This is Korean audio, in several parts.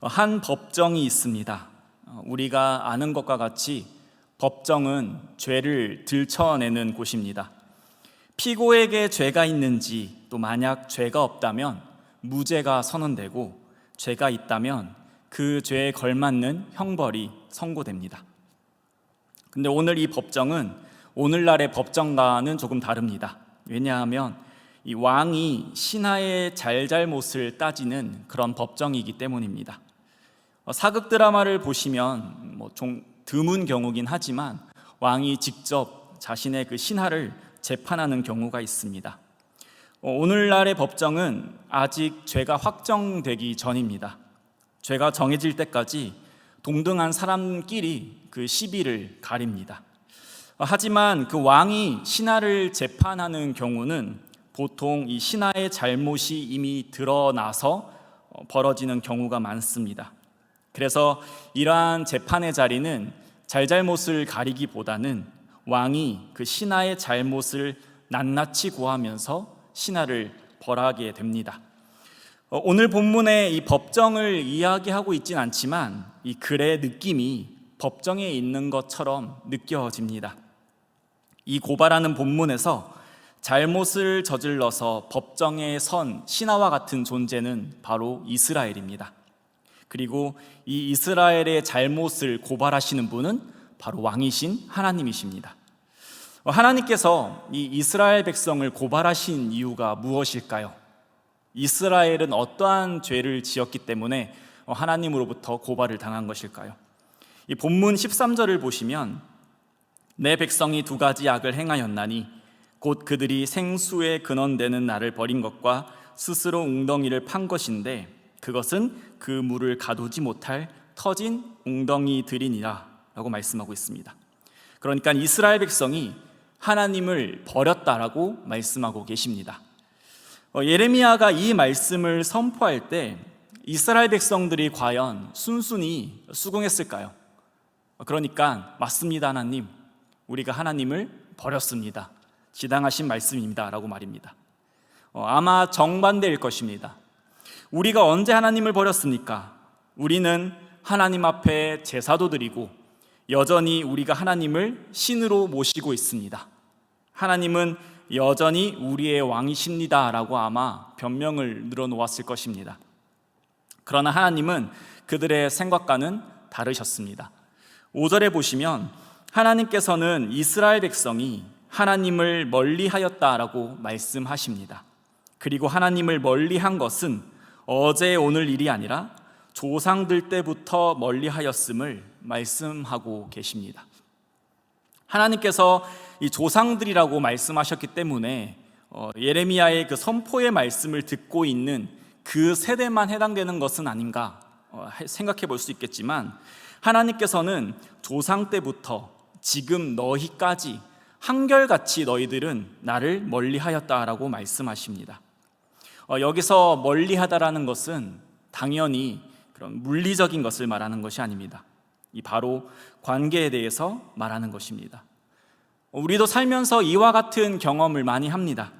한 법정이 있습니다. 어, 우리가 아는 것과 같이 법정은 죄를 들춰내는 곳입니다. 피고에게 죄가 있는지 또 만약 죄가 없다면 무죄가 선언되고 죄가 있다면 그 죄에 걸맞는 형벌이 선고됩니다. 근데 오늘 이 법정은 오늘날의 법정과는 조금 다릅니다. 왜냐하면 이 왕이 신하의 잘잘못을 따지는 그런 법정이기 때문입니다. 어, 사극 드라마를 보시면 뭐 좀 드문 경우긴 하지만 왕이 직접 자신의 그 신하를 재판하는 경우가 있습니다. 어, 오늘날의 법정은 아직 죄가 확정되기 전입니다. 죄가 정해질 때까지 동등한 사람끼리 그 시비를 가립니다. 어, 하지만 그 왕이 신하를 재판하는 경우는 보통 이 신하의 잘못이 이미 드러나서 어, 벌어지는 경우가 많습니다. 그래서 이러한 재판의 자리는 잘잘못을 가리기보다는 왕이 그 신하의 잘못을 낱낱이 고하면서 신하를 벌하게 됩니다. 어, 오늘 본문의 이 법정을 이야기하고 있진 않지만 이 글의 느낌이 법정에 있는 것처럼 느껴집니다. 이 고발하는 본문에서 잘못을 저질러서 법정에 선 신하와 같은 존재는 바로 이스라엘입니다. 그리고 이 이스라엘의 잘못을 고발하시는 분은 바로 왕이신 하나님이십니다. 하나님께서 이 이스라엘 백성을 고발하신 이유가 무엇일까요? 이스라엘은 어떠한 죄를 지었기 때문에 하나님으로부터 고발을 당한 것일까요? 이 본문 13절을 보시면 내 백성이 두 가지 악을 행하였나니 곧 그들이 생수의 근원되는 나를 버린 것과 스스로 웅덩이를 판 것인데 그것은 그 물을 가두지 못할 터진 웅덩이들이니라 라고 말씀하고 있습니다. 그러니까 이스라엘 백성이 하나님을 버렸다라고 말씀하고 계십니다. 어, 예레미야가 이 말씀을 선포할 때 이스라엘 백성들이 과연 순순히 수긍했을까요? 어, 그러니까 맞습니다, 하나님. 우리가 하나님을 버렸습니다. 지당하신 말씀입니다라고 말입니다. 어, 아마 정반대일 것입니다. 우리가 언제 하나님을 버렸습니까? 우리는 하나님 앞에 제사도 드리고 여전히 우리가 하나님을 신으로 모시고 있습니다. 하나님은 여전히 우리의 왕이십니다라고 아마 변명을 늘어놓았을 것입니다. 그러나 하나님은 그들의 생각과는 다르셨습니다. 5절에 보시면 하나님께서는 이스라엘 백성이 하나님을 멀리 하였다라고 말씀하십니다. 그리고 하나님을 멀리 한 것은 어제 오늘 일이 아니라 조상들 때부터 멀리 하였음을 말씀하고 계십니다. 하나님께서 이 조상들이라고 말씀하셨기 때문에 어, 예레미야의 그 선포의 말씀을 듣고 있는 그 세대만 해당되는 것은 아닌가 어, 생각해 볼 수 있겠지만 하나님께서는 조상 때부터 지금 너희까지 한결같이 너희들은 나를 멀리하였다라고 말씀하십니다. 어, 여기서 멀리하다라는 것은 당연히 그런 물리적인 것을 말하는 것이 아닙니다. 이 바로 관계에 대해서 말하는 것입니다. 우리도 살면서 이와 같은 경험을 많이 합니다.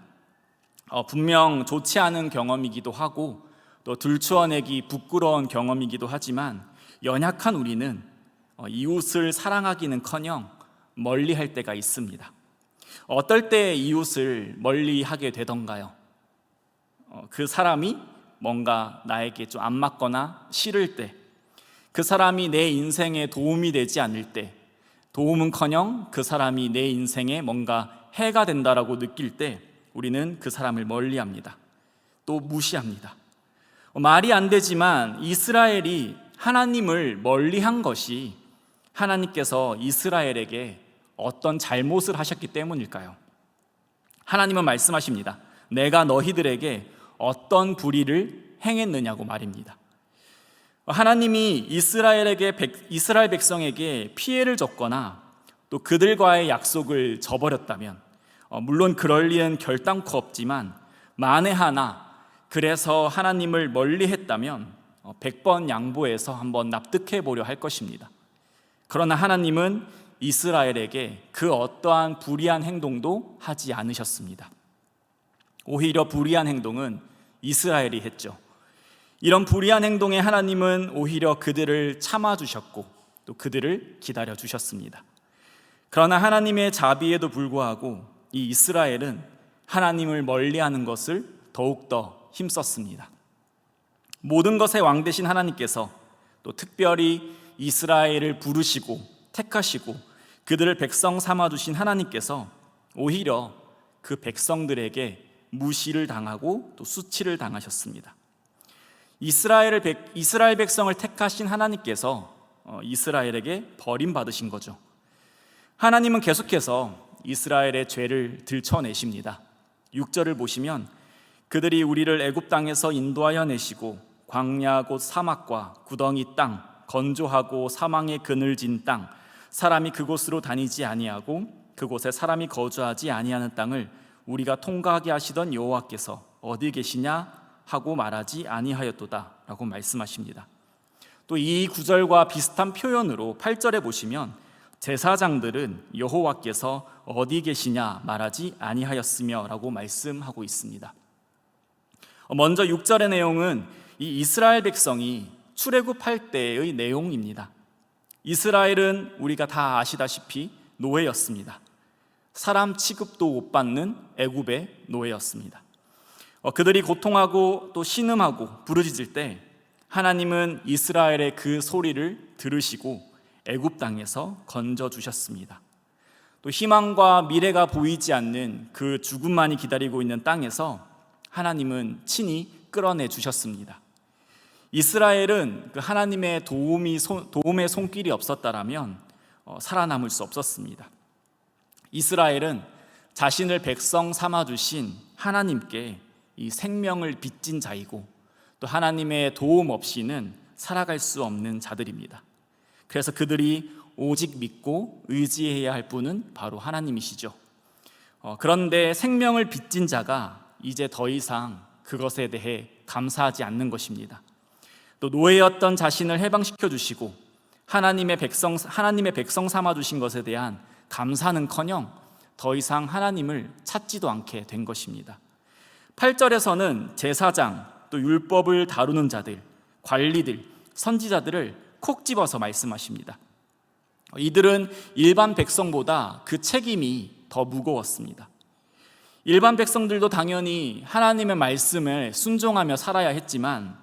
어, 분명 좋지 않은 경험이기도 하고 또 들추어내기 부끄러운 경험이기도 하지만 연약한 우리는 어, 이웃을 사랑하기는커녕 멀리할 때가 있습니다. 어떨 때 이웃을 멀리하게 되던가요? 어, 그 사람이 뭔가 나에게 좀 안 맞거나 싫을 때, 그 사람이 내 인생에 도움이 되지 않을 때, 도움은커녕 그 사람이 내 인생에 뭔가 해가 된다라고 느낄 때, 우리는 그 사람을 멀리합니다. 또 무시합니다. 어, 말이 안 되지만 이스라엘이 하나님을 멀리한 것이 하나님께서 이스라엘에게 어떤 잘못을 하셨기 때문일까요? 하나님은 말씀하십니다. 내가 너희들에게 어떤 불의를 행했느냐고 말입니다. 하나님이 이스라엘에게 이스라엘 백성에게 피해를 줬거나 또 그들과의 약속을 저버렸다면 어, 물론 그럴 리는 결단코 없지만 만에 하나 그래서 하나님을 멀리했다면 100번 어, 양보해서 한번 납득해 보려 할 것입니다. 그러나 하나님은 이스라엘에게 그 어떠한 불의한 행동도 하지 않으셨습니다. 오히려 불의한 행동은 이스라엘이 했죠. 이런 불의한 행동에 하나님은 오히려 그들을 참아주셨고 또 그들을 기다려 주셨습니다. 그러나 하나님의 자비에도 불구하고 이 이스라엘은 하나님을 멀리하는 것을 더욱더 힘썼습니다. 모든 것의 왕 되신 하나님께서 또 특별히 이스라엘을 부르시고 택하시고 그들을 백성 삼아 주신 하나님께서 오히려 그 백성들에게 무시를 당하고 또 수치를 당하셨습니다. 이스라엘을 백, 이스라엘 백성을 택하신 하나님께서 어, 이스라엘에게 버림받으신 거죠. 하나님은 계속해서 이스라엘의 죄를 들춰내십니다. 6절을 보시면 그들이 우리를 애굽 땅에서 인도하여 내시고 광야 곧 사막과 구덩이 땅 건조하고 사망의 그늘진 땅 사람이 그곳으로 다니지 아니하고 그곳에 사람이 거주하지 아니하는 땅을 우리가 통과하게 하시던 여호와께서 어디 계시냐 하고 말하지 아니하였도다라고 말씀하십니다. 또 이 구절과 비슷한 표현으로 8절에 보시면 제사장들은 여호와께서 어디 계시냐 말하지 아니하였으며라고 말씀하고 있습니다. 먼저 6절의 내용은 이 이스라엘 백성이 출애굽할 때의 내용입니다. 이스라엘은 우리가 다 아시다시피 노예였습니다. 사람 취급도 못 받는 애굽의 노예였습니다. 어, 그들이 고통하고 또 신음하고 부르짖을 때 하나님은 이스라엘의 그 소리를 들으시고 애굽 땅에서 건져 주셨습니다. 또 희망과 미래가 보이지 않는 그 죽음만이 기다리고 있는 땅에서 하나님은 친히 끌어내 주셨습니다. 이스라엘은 그 하나님의 도움이 도움의 손길이 없었다라면 어, 살아남을 수 없었습니다. 이스라엘은 자신을 백성 삼아 주신 하나님께 이 생명을 빚진 자이고 또 하나님의 도움 없이는 살아갈 수 없는 자들입니다. 그래서 그들이 오직 믿고 의지해야 할 분은 바로 하나님이시죠. 어, 그런데 생명을 빚진 자가 이제 더 이상 그것에 대해 감사하지 않는 것입니다. 또 노예였던 자신을 해방시켜 주시고 하나님의 백성 하나님의 백성 삼아 주신 것에 대한 감사는커녕 더 이상 하나님을 찾지도 않게 된 것입니다. 8절에서는 제사장 또 율법을 다루는 자들, 관리들, 선지자들을 콕 집어서 말씀하십니다. 이들은 일반 백성보다 그 책임이 더 무거웠습니다. 일반 백성들도 당연히 하나님의 말씀을 순종하며 살아야 했지만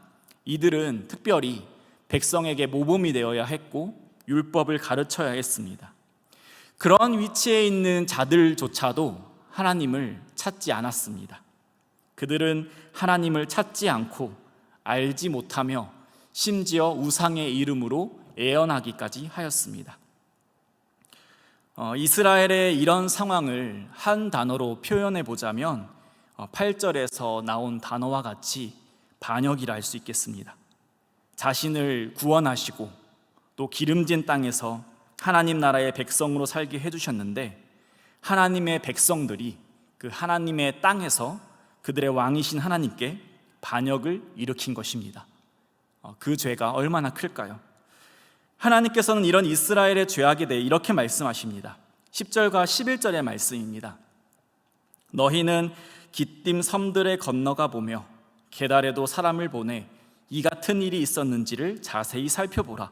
이들은 특별히 백성에게 모범이 되어야 했고 율법을 가르쳐야 했습니다. 그런 위치에 있는 자들조차도 하나님을 찾지 않았습니다. 그들은 하나님을 찾지 않고 알지 못하며 심지어 우상의 이름으로 애언하기까지 하였습니다. 어, 이스라엘의 이런 상황을 한 단어로 표현해 보자면 어, 8절에서 나온 단어와 같이 반역이라 할 수 있겠습니다. 자신을 구원하시고 또 기름진 땅에서 하나님 나라의 백성으로 살게 해주셨는데 하나님의 백성들이 그 하나님의 땅에서 그들의 왕이신 하나님께 반역을 일으킨 것입니다. 어, 그 죄가 얼마나 클까요? 하나님께서는 이런 이스라엘의 죄악에 대해 이렇게 말씀하십니다. 10절과 11절의 말씀입니다. 너희는 기띔 섬들에 건너가 보며 계달에도 사람을 보내 이 같은 일이 있었는지를 자세히 살펴보라.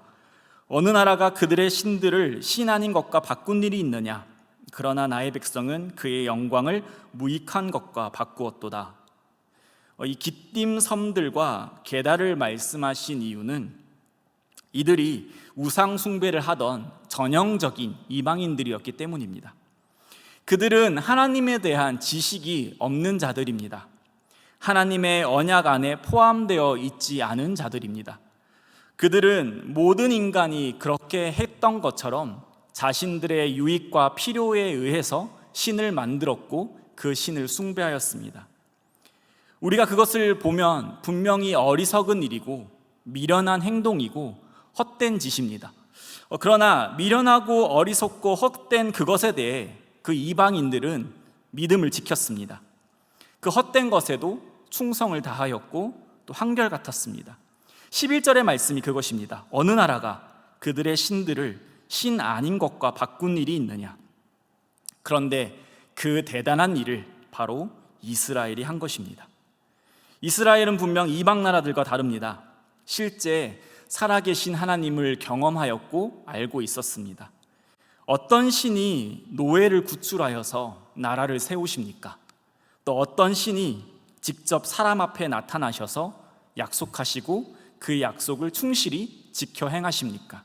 어느 나라가 그들의 신들을 신 아닌 것과 바꾼 일이 있느냐? 그러나 나의 백성은 그의 영광을 무익한 것과 바꾸었도다. 어, 이 기띔 섬들과 계달을 말씀하신 이유는 이들이 우상 숭배를 하던 전형적인 이방인들이었기 때문입니다. 그들은 하나님에 대한 지식이 없는 자들입니다. 하나님의 언약 안에 포함되어 있지 않은 자들입니다. 그들은 모든 인간이 그렇게 했던 것처럼 자신들의 유익과 필요에 의해서 신을 만들었고 그 신을 숭배하였습니다. 우리가 그것을 보면 분명히 어리석은 일이고 미련한 행동이고 헛된 짓입니다. 어, 그러나 미련하고 어리석고 헛된 그것에 대해 그 이방인들은 믿음을 지켰습니다. 그 헛된 것에도 충성을 다하였고 또 한결 같았습니다. 11절의 말씀이 그것입니다. 어느 나라가 그들의 신들을 신 아닌 것과 바꾼 일이 있느냐? 그런데 그 대단한 일을 바로 이스라엘이 한 것입니다. 이스라엘은 분명 이방 나라들과 다릅니다. 실제 살아계신 하나님을 경험하였고 알고 있었습니다. 어떤 신이 노예를 구출하여서 나라를 세우십니까? 또 어떤 신이 직접 사람 앞에 나타나셔서 약속하시고 그 약속을 충실히 지켜 행하십니까?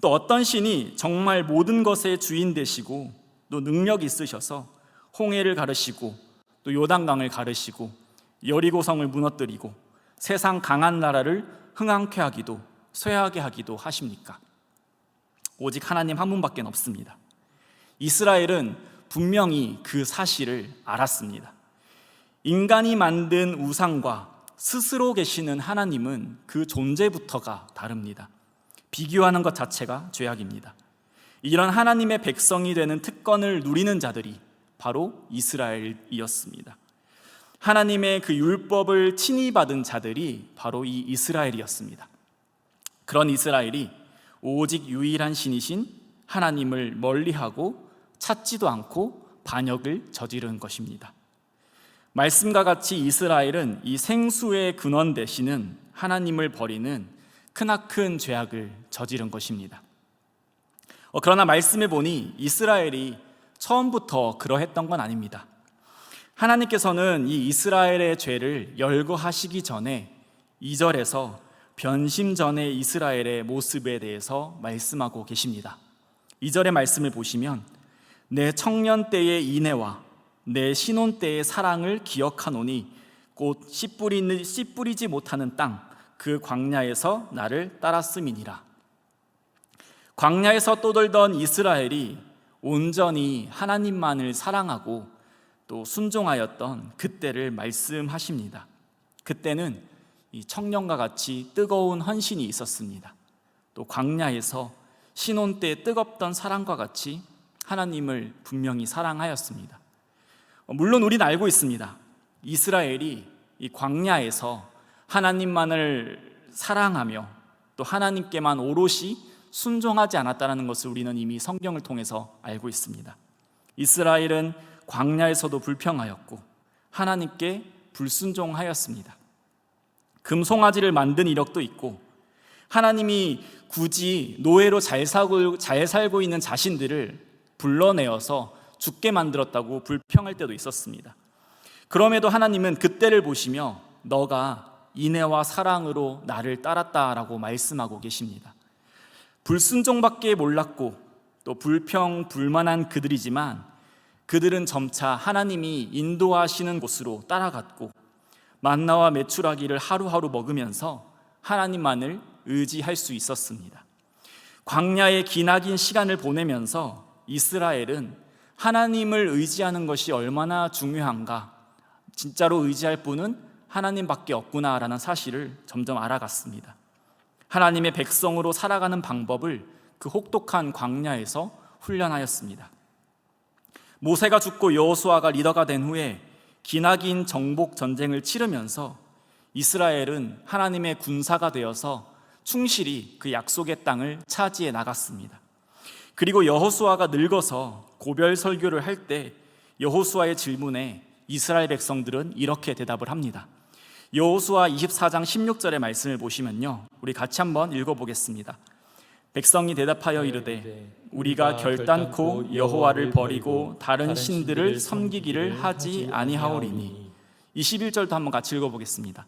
또 어떤 신이 정말 모든 것의 주인 되시고 또 능력 있으셔서 홍해를 가르시고 또 요단강을 가르시고 여리고성을 무너뜨리고 세상 강한 나라를 흥황케 하기도 쇠하게 하기도 하십니까? 오직 하나님 한 분밖에 없습니다. 이스라엘은 분명히 그 사실을 알았습니다. 인간이 만든 우상과 스스로 계시는 하나님은 그 존재부터가 다릅니다. 비교하는 것 자체가 죄악입니다. 이런 하나님의 백성이 되는 특권을 누리는 자들이 바로 이스라엘이었습니다. 하나님의 그 율법을 친히 받은 자들이 바로 이 이스라엘이었습니다. 그런 이스라엘이 오직 유일한 신이신 하나님을 멀리하고 찾지도 않고 반역을 저지른 것입니다. 말씀과 같이 이스라엘은 이 생수의 근원 되시는 하나님을 버리는 크나큰 죄악을 저지른 것입니다. 어, 그러나 말씀해 보니 이스라엘이 처음부터 그러했던 건 아닙니다. 하나님께서는 이 이스라엘의 죄를 열거하시기 전에 2절에서 변심 전의 이스라엘의 모습에 대해서 말씀하고 계십니다. 2절의 말씀을 보시면 내 청년 때의 인애와 내 신혼 때의 사랑을 기억하노니 곧 씨 뿌리는 씨 뿌리지 못하는 땅 그 광야에서 나를 따랐음이니라. 광야에서 떠돌던 이스라엘이 온전히 하나님만을 사랑하고 또 순종하였던 그때를 말씀하십니다. 그때는 이 청년과 같이 뜨거운 헌신이 있었습니다. 또 광야에서 신혼 때 뜨겁던 사랑과 같이 하나님을 분명히 사랑하였습니다. 물론 우리는 알고 있습니다. 이스라엘이 이 광야에서 하나님만을 사랑하며 또 하나님께만 오롯이 순종하지 않았다는 것을 우리는 이미 성경을 통해서 알고 있습니다. 이스라엘은 광야에서도 불평하였고 하나님께 불순종하였습니다. 금송아지를 만든 이력도 있고 하나님이 굳이 노예로 잘 살고, 잘 살고 있는 자신들을 불러내어서 죽게 만들었다고 불평할 때도 있었습니다. 그럼에도 하나님은 그때를 보시며 너가 인애와 사랑으로 나를 따랐다라고 말씀하고 계십니다. 불순종밖에 몰랐고 또 불평 불만한 그들이지만 그들은 점차 하나님이 인도하시는 곳으로 따라갔고 만나와 메추라기를 하루하루 먹으면서 하나님만을 의지할 수 있었습니다. 광야의 기나긴 시간을 보내면서 이스라엘은 하나님을 의지하는 것이 얼마나 중요한가, 진짜로 의지할 분은 하나님밖에 없구나라는 사실을 점점 알아갔습니다. 하나님의 백성으로 살아가는 방법을 그 혹독한 광야에서 훈련하였습니다. 모세가 죽고 여호수아가 리더가 된 후에 기나긴 정복 전쟁을 치르면서 이스라엘은 하나님의 군사가 되어서 충실히 그 약속의 땅을 차지해 나갔습니다. 그리고 여호수아가 늙어서 고별 설교를 할 때 여호수아의 질문에 이스라엘 백성들은 이렇게 대답을 합니다. 여호수아 24장 16절의 말씀을 보시면요. 우리 같이 한번 읽어 보겠습니다. 백성이 대답하여 이르되 우리가 결단코 여호와를 버리고 다른 신들을 섬기기를 하지 아니하오리니 21절도 한번 같이 읽어 보겠습니다.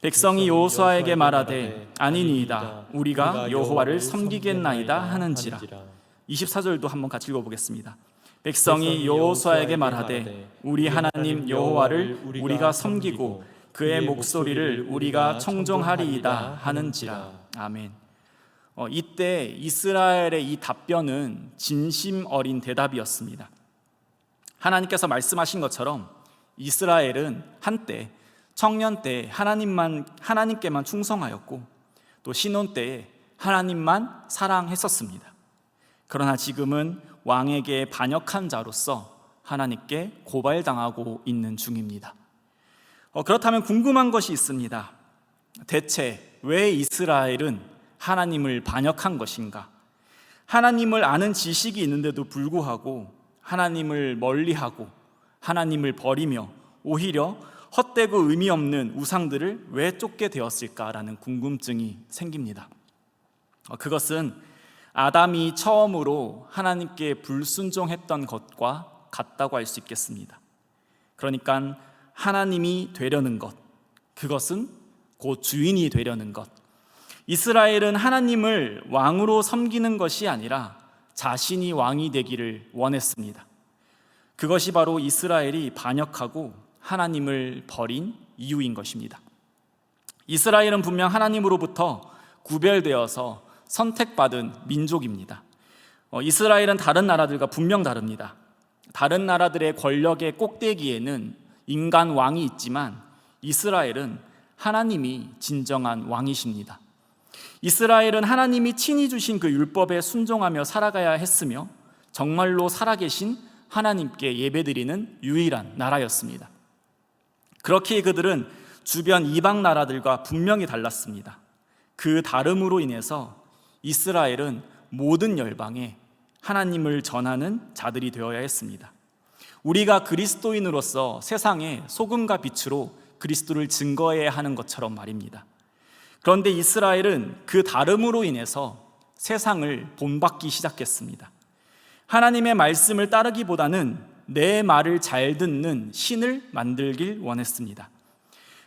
백성이 여호수아에게 말하되 아니니이다 우리가 여호와를 섬기겠나이다 하는지라 24절도 한번 같이 읽어 보겠습니다. 백성이 여호수아에게 말하되 우리 하나님 여호와를 우리가 섬기고 그의 목소리를 우리가 청종하리이다 하는지라 아멘. 어, 이때 이스라엘의 이 답변은 진심 어린 대답이었습니다. 하나님께서 말씀하신 것처럼 이스라엘은 한때 청년 때 하나님만 하나님께만 충성하였고 또 신혼 때에 하나님만 사랑했었습니다. 그러나 지금은 왕에게 반역한 자로서 하나님께 고발당하고 있는 중입니다. 어, 그렇다면 궁금한 것이 있습니다. 대체 왜 이스라엘은 하나님을 반역한 것인가? 하나님을 아는 지식이 있는데도 불구하고 하나님을 멀리하고 하나님을 버리며 오히려 헛되고 의미 없는 우상들을 왜 쫓게 되었을까라는 궁금증이 생깁니다. 어, 그것은 아담이 처음으로 하나님께 불순종했던 것과 같다고 할 수 있겠습니다. 그러니까 하나님이 되려는 것, 그것은 곧 주인이 되려는 것. 이스라엘은 하나님을 왕으로 섬기는 것이 아니라 자신이 왕이 되기를 원했습니다. 그것이 바로 이스라엘이 반역하고 하나님을 버린 이유인 것입니다. 이스라엘은 분명 하나님으로부터 구별되어서 선택받은 민족입니다. 어, 이스라엘은 다른 나라들과 분명 다릅니다. 다른 나라들의 권력의 꼭대기에는 인간 왕이 있지만 이스라엘은 하나님이 진정한 왕이십니다. 이스라엘은 하나님이 친히 주신 그 율법에 순종하며 살아가야 했으며 정말로 살아계신 하나님께 예배드리는 유일한 나라였습니다. 그렇게 그들은 주변 이방 나라들과 분명히 달랐습니다. 그 다름으로 인해서 이스라엘은 모든 열방에 하나님을 전하는 자들이 되어야 했습니다. 우리가 그리스도인으로서 세상에 소금과 빛으로 그리스도를 증거해야 하는 것처럼 말입니다. 그런데 이스라엘은 그 다름으로 인해서 세상을 본받기 시작했습니다. 하나님의 말씀을 따르기보다는 내 말을 잘 듣는 신을 만들길 원했습니다.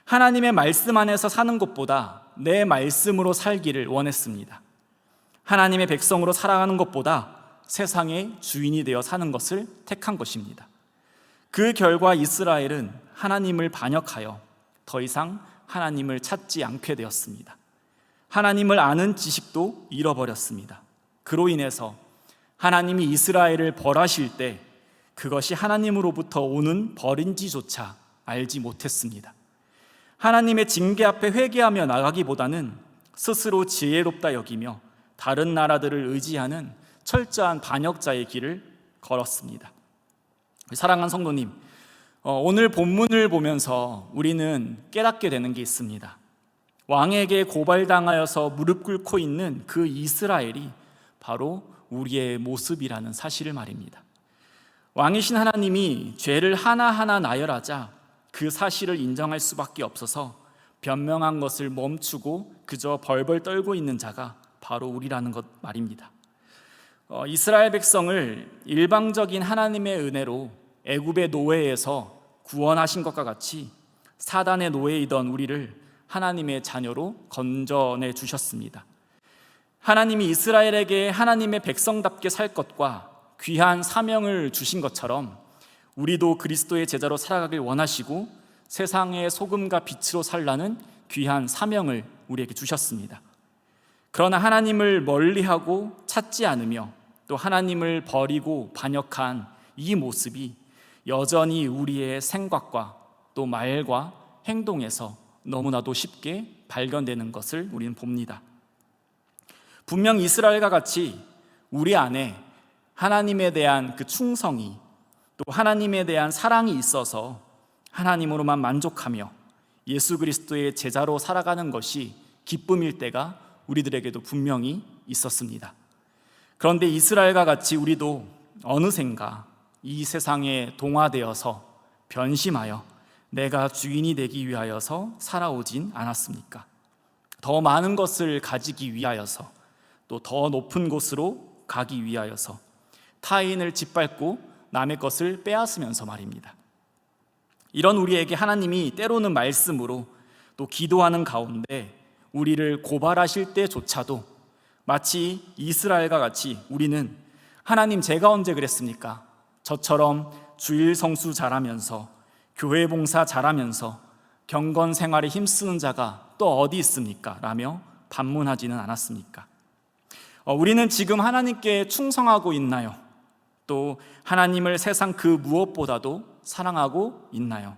하나님의 말씀 안에서 사는 것보다 내 말씀으로 살기를 원했습니다. 하나님의 백성으로 살아가는 것보다 세상의 주인이 되어 사는 것을 택한 것입니다. 그 결과 이스라엘은 하나님을 반역하여 더 이상 하나님을 찾지 않게 되었습니다. 하나님을 아는 지식도 잃어버렸습니다. 그로 인해서 하나님이 이스라엘을 벌하실 때 그것이 하나님으로부터 오는 벌인지조차 알지 못했습니다. 하나님의 징계 앞에 회개하며 나가기보다는 스스로 지혜롭다 여기며 다른 나라들을 의지하는 철저한 반역자의 길을 걸었습니다. 사랑하는 성도님, 어, 오늘 본문을 보면서 우리는 깨닫게 되는 게 있습니다. 왕에게 고발당하여서 무릎 꿇고 있는 그 이스라엘이 바로 우리의 모습이라는 사실을 말입니다. 왕이신 하나님이 죄를 하나하나 나열하자 그 사실을 인정할 수밖에 없어서 변명한 것을 멈추고 그저 벌벌 떨고 있는 자가 바로 우리라는 것 말입니다. 어, 이스라엘 백성을 일방적인 하나님의 은혜로 애굽의 노예에서 구원하신 것과 같이 사단의 노예이던 우리를 하나님의 자녀로 건져내 주셨습니다. 하나님이 이스라엘에게 하나님의 백성답게 살 것과 귀한 사명을 주신 것처럼 우리도 그리스도의 제자로 살아가길 원하시고 세상의 소금과 빛으로 살라는 귀한 사명을 우리에게 주셨습니다. 그러나 하나님을 멀리하고 찾지 않으며 또 하나님을 버리고 반역한 이 모습이 여전히 우리의 생각과 또 말과 행동에서 너무나도 쉽게 발견되는 것을 우리는 봅니다. 분명 이스라엘과 같이 우리 안에 하나님에 대한 그 충성이 또 하나님에 대한 사랑이 있어서 하나님으로만 만족하며 예수 그리스도의 제자로 살아가는 것이 기쁨일 때가 우리들에게도 분명히 있었습니다. 그런데 이스라엘과 같이 우리도 어느샌가 이 세상에 동화되어서 변심하여 내가 주인이 되기 위하여서 살아오진 않았습니까? 더 많은 것을 가지기 위하여서 또 더 높은 곳으로 가기 위하여서 타인을 짓밟고 남의 것을 빼앗으면서 말입니다. 이런 우리에게 하나님이 때로는 말씀으로 또 기도하는 가운데 우리를 고발하실 때조차도 마치 이스라엘과 같이 우리는 하나님 제가 언제 그랬습니까? 저처럼 주일 성수 잘하면서 교회 봉사 잘하면서 경건 생활에 힘쓰는 자가 또 어디 있습니까? 라며 반문하지는 않았습니까? 어, 우리는 지금 하나님께 충성하고 있나요? 또 하나님을 세상 그 무엇보다도 사랑하고 있나요?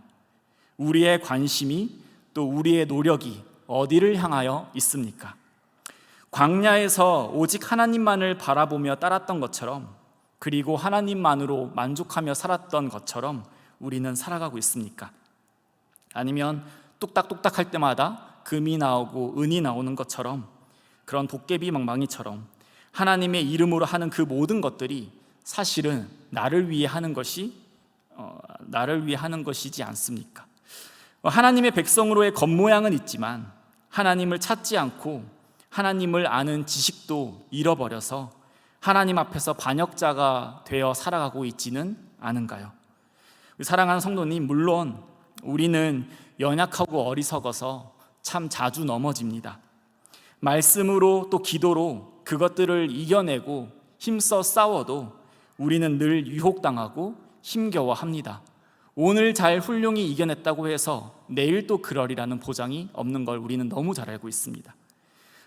우리의 관심이 또 우리의 노력이 어디를 향하여 있습니까? 광야에서 오직 하나님만을 바라보며 따랐던 것처럼 그리고 하나님만으로 만족하며 살았던 것처럼 우리는 살아가고 있습니까? 아니면 뚝딱뚝딱 할 때마다 금이 나오고 은이 나오는 것처럼 그런 도깨비 망망이처럼 하나님의 이름으로 하는 그 모든 것들이 사실은 나를 위해 하는 것이 어, 나를 위해 하는 것이지 않습니까? 하나님의 백성으로의 겉모양은 있지만 하나님을 찾지 않고 하나님을 아는 지식도 잃어버려서 하나님 앞에서 반역자가 되어 살아가고 있지는 않은가요? 사랑하는 성도님, 물론 우리는 연약하고 어리석어서 참 자주 넘어집니다. 말씀으로 또 기도로 그것들을 이겨내고 힘써 싸워도 우리는 늘 유혹당하고 힘겨워합니다. 오늘 잘 훌륭히 이겨냈다고 해서 내일 또 그러리라는 보장이 없는 걸 우리는 너무 잘 알고 있습니다.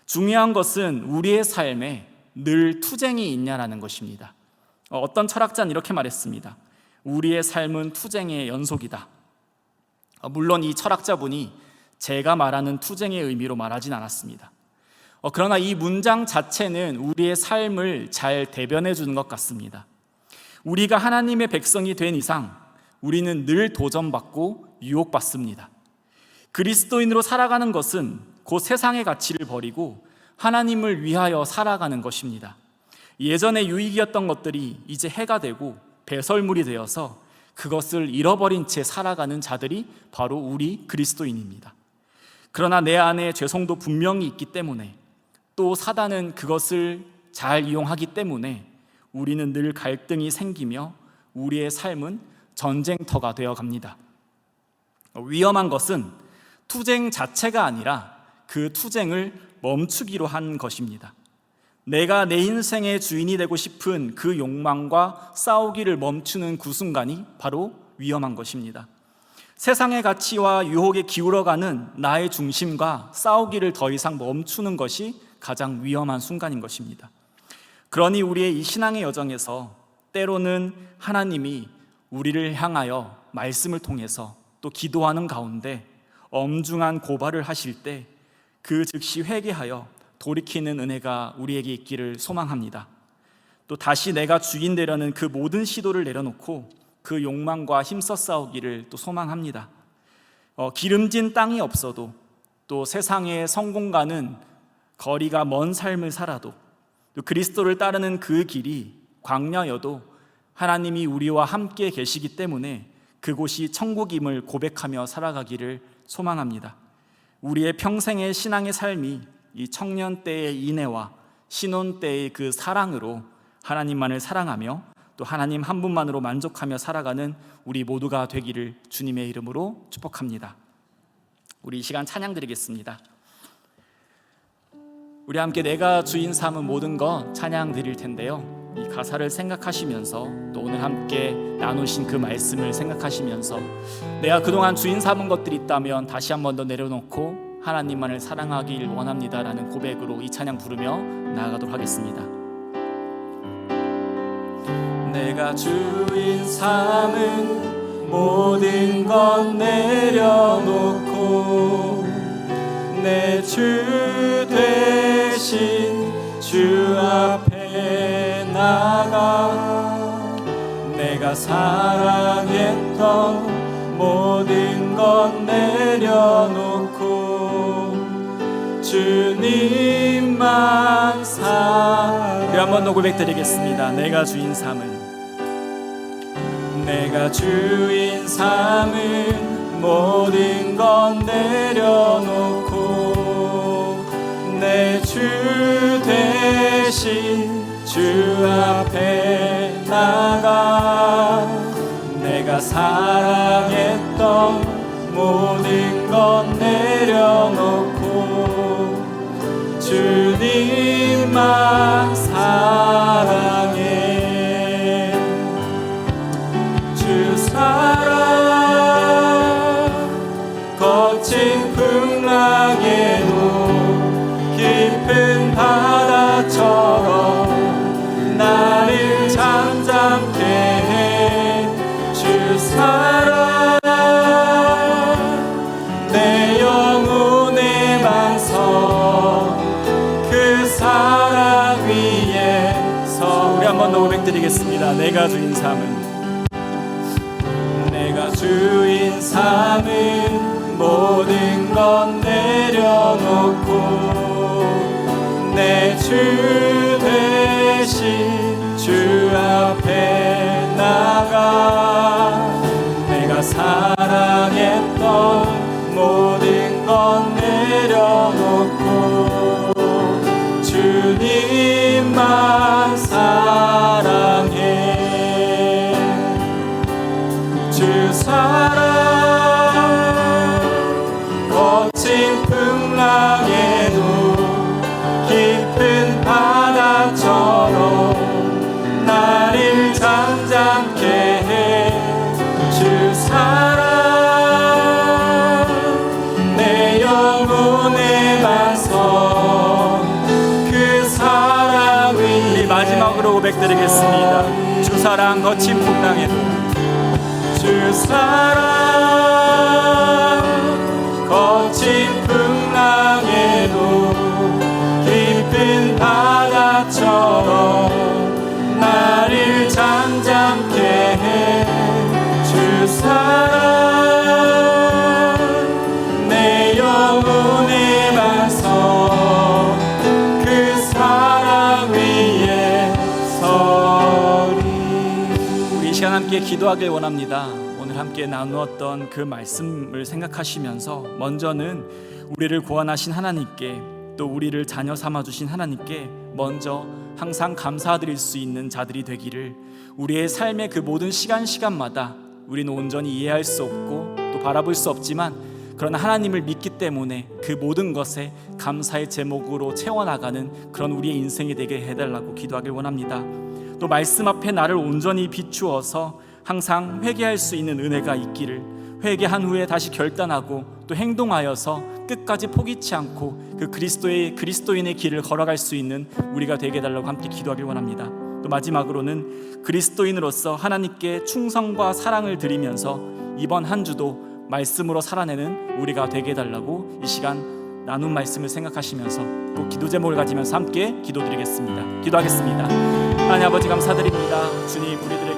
중요한 것은 우리의 삶에 늘 투쟁이 있냐라는 것입니다. 어떤 철학자는 이렇게 말했습니다. 우리의 삶은 투쟁의 연속이다. 물론 이 철학자분이 제가 말하는 투쟁의 의미로 말하진 않았습니다. 어, 그러나 이 문장 자체는 우리의 삶을 잘 대변해 주는 것 같습니다. 우리가 하나님의 백성이 된 이상 우리는 늘 도전받고 유혹받습니다. 그리스도인으로 살아가는 것은 곧 세상의 가치를 버리고 하나님을 위하여 살아가는 것입니다. 예전에 유익이었던 것들이 이제 해가 되고 배설물이 되어서 그것을 잃어버린 채 살아가는 자들이 바로 우리 그리스도인입니다. 그러나 내 안에 죄성도 분명히 있기 때문에 또 사단은 그것을 잘 이용하기 때문에 우리는 늘 갈등이 생기며 우리의 삶은 전쟁터가 되어 갑니다. 위험한 것은 투쟁 자체가 아니라 그 투쟁을 멈추기로 한 것입니다. 내가 내 인생의 주인이 되고 싶은 그 욕망과 싸우기를 멈추는 그 순간이 바로 위험한 것입니다. 세상의 가치와 유혹에 기울어가는 나의 중심과 싸우기를 더 이상 멈추는 것이 가장 위험한 순간인 것입니다. 그러니 우리의 이 신앙의 여정에서 때로는 하나님이 우리를 향하여 말씀을 통해서 또 기도하는 가운데 엄중한 고발을 하실 때 그 즉시 회개하여 돌이키는 은혜가 우리에게 있기를 소망합니다. 또 다시 내가 주인 되려는 그 모든 시도를 내려놓고 그 욕망과 힘써 싸우기를 또 소망합니다. 어, 기름진 땅이 없어도 또 세상의 성공과는 거리가 먼 삶을 살아도 또 그리스도를 따르는 그 길이 광야여도 하나님이 우리와 함께 계시기 때문에 그곳이 천국임을 고백하며 살아가기를 소망합니다. 우리의 평생의 신앙의 삶이 이 청년 때의 인애와 신혼 때의 그 사랑으로 하나님만을 사랑하며 또 하나님 한 분만으로 만족하며 살아가는 우리 모두가 되기를 주님의 이름으로 축복합니다. 우리 이 시간 찬양 드리겠습니다. 우리 함께 내가 주인 삼은 모든 것 찬양 드릴 텐데요. 이 가사를 생각하시면서 또 오늘 함께 나누신 그 말씀을 생각하시면서 내가 그동안 주인 삼은 것들이 있다면 다시 한 번 더 내려놓고 하나님만을 사랑하길 원합니다라는 고백으로 이 찬양 부르며 나아가도록 하겠습니다. 내가 주인 삼은 모든 것 내려놓고 내주 되신 주 앞에 나가 내가 사랑했던 모든 것 내려놓고 주님만 사 우리 한번 더 고백드리겠습니다. 내가 주인 삼은. 내가 주인 삼은 모든 것 내려놓고 내 주 대신 주 앞에 나가 내가 사랑했던 모든 고백드리겠습니다. 내가 주인 삶은. 내가 주인 삼은 모든 것 내려놓고 내 주 대신 주 앞에 나가. 내가 사랑했던 주님만 고백드리겠습니다. 주 사랑 거친 풍랑에도. 주 사랑 기도하길 원합니다. 오늘 함께 나누었던 그 말씀을 생각하시면서 먼저는 우리를 구원하신 하나님께 또 우리를 자녀 삼아 주신 하나님께 먼저 항상 감사드릴 수 있는 자들이 되기를 우리의 삶의 그 모든 시간 시간마다 우리는 온전히 이해할 수 없고 또 바라볼 수 없지만 그러나 하나님을 믿기 때문에 그 모든 것에 감사의 제목으로 채워나가는 그런 우리의 인생이 되게 해달라고 기도하길 원합니다. 또 말씀 앞에 나를 온전히 비추어서 항상 회개할 수 있는 은혜가 있기를 회개한 후에 다시 결단하고 또 행동하여서 끝까지 포기치 않고 그 그리스도의 그리스도인의 길을 걸어갈 수 있는 우리가 되게 해달라고 함께 기도하길 원합니다. 또 마지막으로는 그리스도인으로서 하나님께 충성과 사랑을 드리면서 이번 한 주도 말씀으로 살아내는 우리가 되게 해달라고 이 시간 나눈 말씀을 생각하시면서 꼭 기도 제목을 가지면서 함께 기도드리겠습니다. 기도하겠습니다. 하나님 아버지 감사드립니다. 주님 우리들에게